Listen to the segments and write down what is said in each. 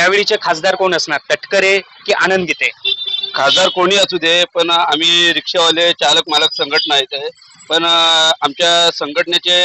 त्यावेळीचे खासदार कोण असणार? तटकरे की आनंद गीते खासदार कोणी असू दे पण आम्ही रिक्षावाले चालक मालक संघटना आहेत आहे. पण आमच्या संघटनेचे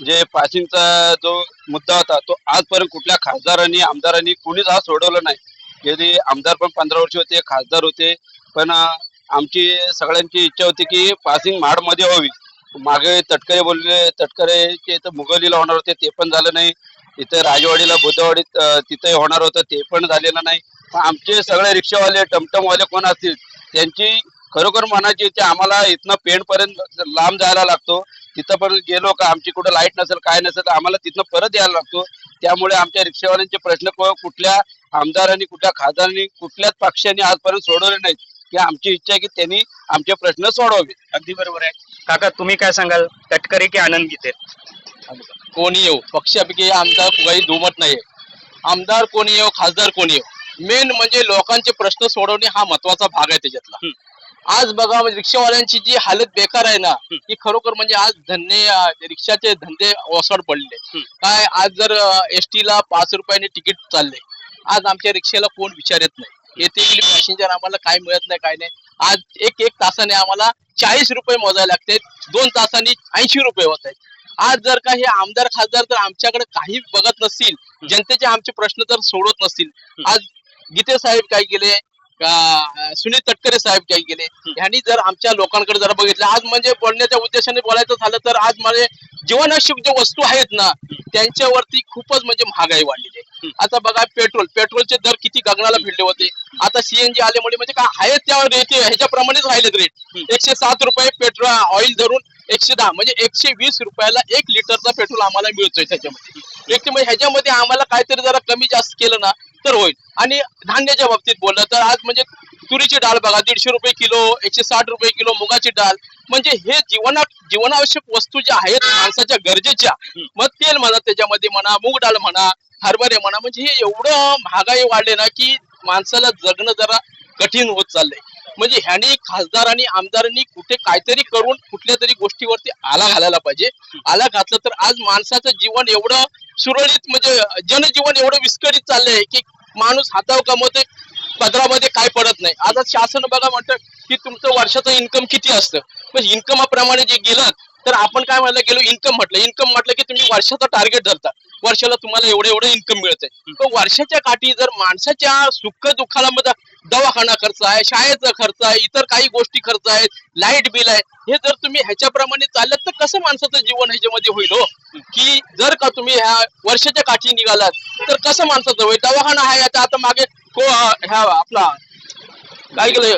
जे पासिंगचा जो मुद्दा होता तो आजपर्यंत कुठल्या खासदारांनी आमदारांनी कुणीच हा सोडवला नाही. गेली आमदार पण पंधरा वर्ष होते खासदार होते पण आमची सगळ्यांची इच्छा होती की पासिंग माडमध्ये व्हावी. मागे तटकरे बोलले तटकरेचे तर मुघलीला होणार होते ते पण झालं नाही. इथं राजवाडीला बुद्धवाडीत अं, तिथंही होणार होतं ते पण झालेलं नाही. पण आमचे सगळे रिक्षावाले टमटमवाले कोण असतील त्यांची खरोखर मनाची इच्छा आम्हाला इथनं पेण पर्यंत लांब जायला लागतो. तिथं पण गेलो का आमची कुठं लाइट नसेल काय नसेल तर आम्हाला तिथनं परत यायला लागतो. त्यामुळे आमच्या रिक्षावाल्यांचे प्रश्न कुठल्या आमदारांनी कुठल्या खासदारांनी कुठल्याच पक्षांनी आजपर्यंत सोडवले नाहीत. की आमची इच्छा आहे की त्यांनी आमचे प्रश्न सोडवावे अगदी बरोबर आहे. काका तुम्ही काय सांगाल? तटकरे की आनंद गीते? कोणी येऊ? पक्षापैकी आमदार काही दुमत नाहीये आमदार कोणी येऊ खासदार कोणी येऊ? मेन म्हणजे लोकांचे प्रश्न सोडवणे हा महत्त्वाचा भाग आहे त्याच्यातला. आज बघा म्हणजे रिक्षावाल्यांची जी हालत बेकार आहे ना की खरोखर म्हणजे आज धंदे रिक्षाचे धंदे ओसड पडले. काय आज जर एस ला पाच रुपयाने तिकीट चालले आज आमच्या रिक्षाला कोण विचारत नाही. येथे पॅसेंजर आम्हाला काय मिळत नाही काय नाही. आज एक एक तासाने आम्हाला चाळीस रुपये मोजायला लागते. दोन तासांनी ऐंशी रुपये होत आहेत. आज जर का हे आमदार खासदार जर आमच्याकडे काही बघत नसतील. जनतेचे आमचे प्रश्न जर सोडवत नसतील. आज गीते साहेब काय गेले का- सुनील तटकरे साहेब काय गेले ह्यांनी जर आमच्या लोकांकडे जर बघितलं आज म्हणजे बोलण्याच्या उद्देशाने बोलायचं झालं तर आज म्हणजे जीवनावश्यक ज्या वस्तू आहेत ना त्यांच्यावरती खूपच म्हणजे महागाई वाढलेली आहे. आता बघा पेट्रोल. पेट्रोलचे दर किती गगनाला भिडले होते. आता सीएनजी आल्यामुळे म्हणजे काय आहेत त्यावर रेट ह्याच्याप्रमाणेच राहिलेत रेट एकशे सात रुपये पेट्रोल ऑइल धरून एकशे दहा म्हणजे एकशे वीस रुपयाला एक लिटरचा पेट्रोल आम्हाला मिळतोय त्याच्यामध्ये. एक म्हणजे ह्याच्यामध्ये आम्हाला काहीतरी जरा कमी जास्त केलं ना तर होईल. आणि धान्याच्या बाबतीत बोललं तर आज म्हणजे तुरीची डाळ बघा दीडशे रुपये किलो एकशे साठ रुपये किलो मुगाची डाळ. म्हणजे हे जीवना जीवनावश्यक वस्तू ज्या आहेत माणसाच्या गरजेच्या मग तेल म्हणा त्याच्यामध्ये म्हणा मूग डाळ म्हणा हरभरे म्हणा म्हणजे हे एवढं महागाई वाढले ना की माणसाला जगणं जरा कठीण होत चाललंय. म्हणजे ह्यानी खासदार आणि आमदारांनी कुठे काहीतरी करून कुठल्या तरी गोष्टीवरती आला घालायला पाहिजे. आला घातलं तर आज माणसाचं जीवन एवढं सुरळीत म्हणजे जनजीवन एवढं विस्कळीत चाललंय की माणूस हातावर कमवते पदरामध्ये काय पडत नाही. आता शासन बघा म्हणतं की तुमचं वर्षाचं इन्कम किती असतं? म्हणजे पण इन्कमाप्रमाणे जे गेलं तर आपण काय म्हटलं गेलो इन्कम म्हटलं. इन्कम म्हटलं की तुम्ही वर्षाचा टार्गेट धरता. वर्षाला तुम्हाला एवढं एवढं इन्कम मिळतंय तर वर्षाच्या काठी जर माणसाच्या सुख दुःखाला मध्ये दवाखाना खर्च आहे शाळेचा खर्च आहे इतर काही गोष्टी खर्च आहेत लाइट बिल आहे हे जर तुम्ही ह्याच्याप्रमाणे चाललं तर कसं माणसाचं जीवन ह्याच्यामध्ये होईल हो? की जर का तुम्ही ह्या वर्षाच्या काठी निघालात तर कसं माणसाचं होईल? दवाखाना आहे आता आता मागे को ह्या आपला काय केलं?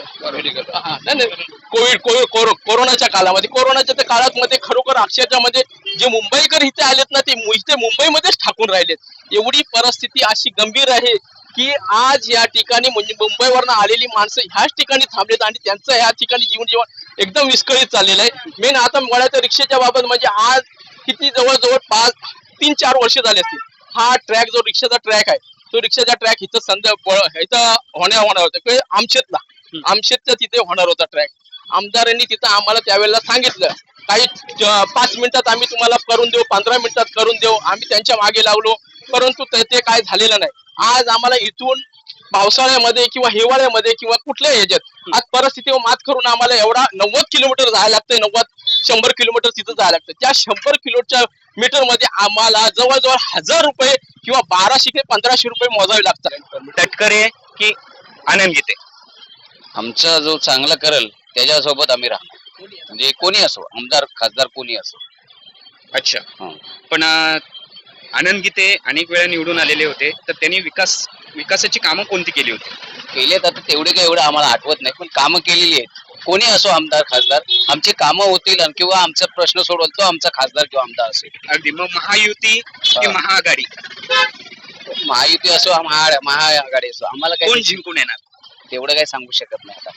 नाही. कोविड कोविड कोरो- कोरोनाच्या काळामध्ये कोरोनाच्या त्या काळात मध्ये खरोखर अक्षरशः मध्ये जे मुंबईकर इथे आलेत ना ते इथे मुंबईमध्येच ठाकून राहिलेत. एवढी परिस्थिती अशी गंभीर आहे की आज या ठिकाणी म्हणजे मुंबईवरनं आलेली माणसं ह्याच ठिकाणी थांबलेत आणि त्यांचं ह्या ठिकाणी जीवन जीवन एकदम विस्कळीत चाललेलं आहे. मेन आता मुळात रिक्षाच्या बाबत म्हणजे आज किती जवळजवळ पाच तीन चार वर्ष झाले असतील. हा ट्रॅक जो रिक्षाचा ट्रॅक आहे तो रिक्षाचा ट्रॅक इथं संध्या इथं होण्या होणार होता. आमशेतला. आमशेतच्या तिथे होणार होता ट्रॅक आमदारांनी तिथं आम्हाला त्यावेळेला सांगितलं काही पाच मिनिटात आम्ही तुम्हाला करून देऊ पंधरा मिनिटात करून देऊ आम्ही त्यांच्या मागे लागलो परंतु ते ते काय झालेलं नाही. आज आम्हाला इथून पावसाळ्यामध्ये किंवा हिवाळ्यामध्ये किंवा कुठल्याही ह्याच्यात आज परिस्थितीवर मात करून आम्हाला एवढा नव्वद किलोमीटर जायला लागतंय नव्वद शंभर किलोमीटर तिथं जायला लागतं त्या शंभर किलोच्या मीटरमध्ये आम्हाला जवळजवळ हजार रुपये किंवा बाराशे ते पंधराशे रुपये मोजावे लागतात. तटकरे की आनंद गीते आमचा जो चांगला करेल त्याच्यासोबत आम्ही राहणार म्हणजे कोणी असो आमदार खासदार कोणी असो. अच्छा. हं. पण अं, आनंद गीते अनेक वेळा निवडून आलेले होते. तर त्यांनी विकास विकासाची कामं कोणती केली होती? केलेत आता तेवढे काही एवढं आम्हाला आठवत नाही पण कामं केलेली आहेत. कोणी असो आमदार खासदार आमची कामं होतील आणि किंवा आमचा प्रश्न सोडवल तो आमचा खासदार किंवा आमदार असेल. अगदी. मग महायुती की हा. महाआघाडी? महायुती असो महा महाआघाडी असो आम्हाला कोण काही जिंकून येणार? तेवढं काही सांगू शकत नाही आता.